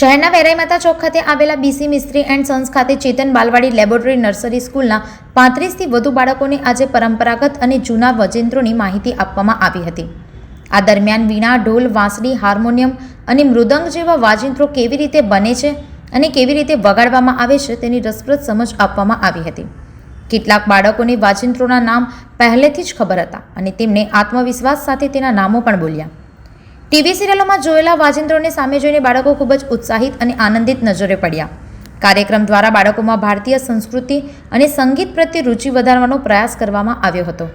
શહેરના વેરાઈમાતા ચોક ખાતે આવેલા બીસી મિસ્ત્રી એન્ડ સન્સ ખાતે ચેતન બાલવાડી લેબોરેટરી નર્સરી સ્કૂલના પાંત્રીસથી વધુ બાળકોને આજે પરંપરાગત અને જૂના વજેન્દ્રોની માહિતી આપવામાં આવી હતી. આ દરમિયાન વીણા, ઢોલ, વાંસળી, હાર્મોનિયમ અને મૃદંગ જેવા વાજિંત્રો કેવી રીતે બને છે અને કેવી રીતે વગાડવામાં આવે છે તેની રસપ્રદ સમજ આપવામાં આવી હતી. કેટલાક બાળકોને વાજિંત્રોના નામ પહેલેથી જ ખબર હતા અને તેમને આત્મવિશ્વાસ સાથે તેના નામો પણ બોલ્યા. ટીવી સિરિયલોમાં જોયેલા વાજિંત્રોને સામે જોઈને બાળકો ખૂબ જ ઉત્સાહિત અને આનંદિત નજરે પડ્યા. કાર્યક્રમ દ્વારા બાળકોમાં ભારતીય સંસ્કૃતિ અને સંગીત પ્રત્યે રુચિ વધારવાનો પ્રયાસ કરવામાં આવ્યો હતો.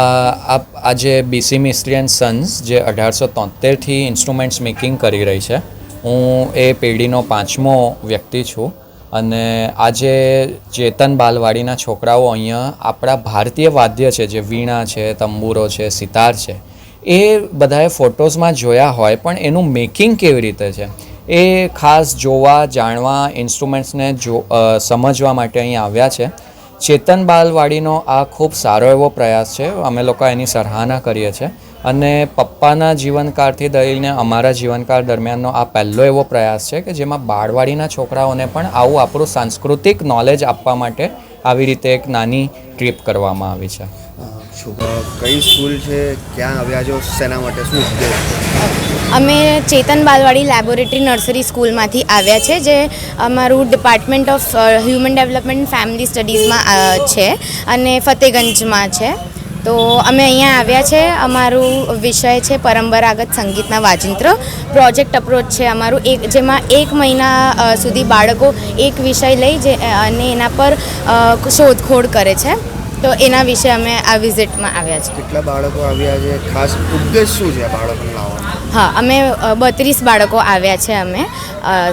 આ આજે બીસી મિસ્ત્રી એન્ડ સન્સ જે અઢારસો તોતેરથી ઇન્સ્ટ્રુમેન્ટ્સ મેકિંગ કરી રહી છે, હું એ પેઢીનો પાંચમો વ્યક્તિ છું અને આજે ચેતન બાલવાડીના છોકરાઓ અહીંયા આપણા ભારતીય વાદ્ય છે, જે વીણા છે, તંબુરો છે, સિતાર છે એ બધાએ ફોટોઝમાં જોયા હોય, પણ એનું મેકિંગ કેવી રીતે છે? એ ખાસ જોવા, જાણવા, ઇન્સ્ટ્રુમેન્ટ્સને જો સમજવા માટે અહીં આવ્યા છે. ચેતન બાલવાડીનો આ ખૂબ સારો એવો પ્રયાસ છે. અમે લોકો એની સરાહના કરીએ છીએ. અને પપ્પાના જીવનકાળથી દઈને અમારા જીવનકાળ દરમિયાનનો આ પહેલો એવો પ્રયાસ છે કે જેમાં બાળવાડીના છોકરાઓને પણ આવું આપણું સાંસ્કૃતિક નોલેજ આપવા માટે આવી રીતે એક નાની ટ્રીપ કરવામાં આવી છે. છોકરા કઈ સ્કૂલ છે? ક્યાં આવ્યા છો? શેના માટે? શું અમે ચેતન બાલવાડી લેબોરેટરી નર્સરી સ્કૂલમાંથી આવ્યા છે, જે અમારું department of human development family સ્ટડીઝમાં છે અને ફતેગંજમાં છે. તો અમે અહીંયા આવ્યા છે. અમારું વિષય છે પરંપરાગત સંગીતના વાજિંત્ર. પ્રોજેક્ટ અપ્રોચ છે અમારું. એક, જેમાં એક મહિના સુધી બાળકો એક વિષય લઈ જે, અને એના પર શોધખોળ કરે છે. તો એના વિશે અમે આ વિઝિટમાં આવ્યા છે કેટલા બાળકો આવ્યા છે? ખાસ ઉદ્દેશ શું છે બાળકોને લાવવાનો? હા અમે બત્રીસ બાળકો આવ્યા છે અમે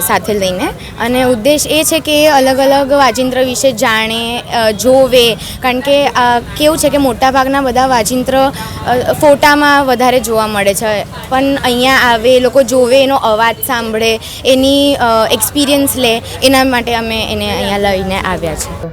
સાથે લઈને. અને ઉદ્દેશ એ છે કે અલગ અલગ વાજિંત્ર વિશે જાણે જોવે. કારણ કે કેવું છે કે મોટાભાગના બધા વાજિંત્ર ફોટામાં વધારે જોવા મળે છે. પણ અહીંયા આવે એ લોકો જોવે એનો અવાજ સાંભળે એની એક્સપિરિયન્સ લે. એના માટે અમે એને અહીંયા લઈને આવ્યા છે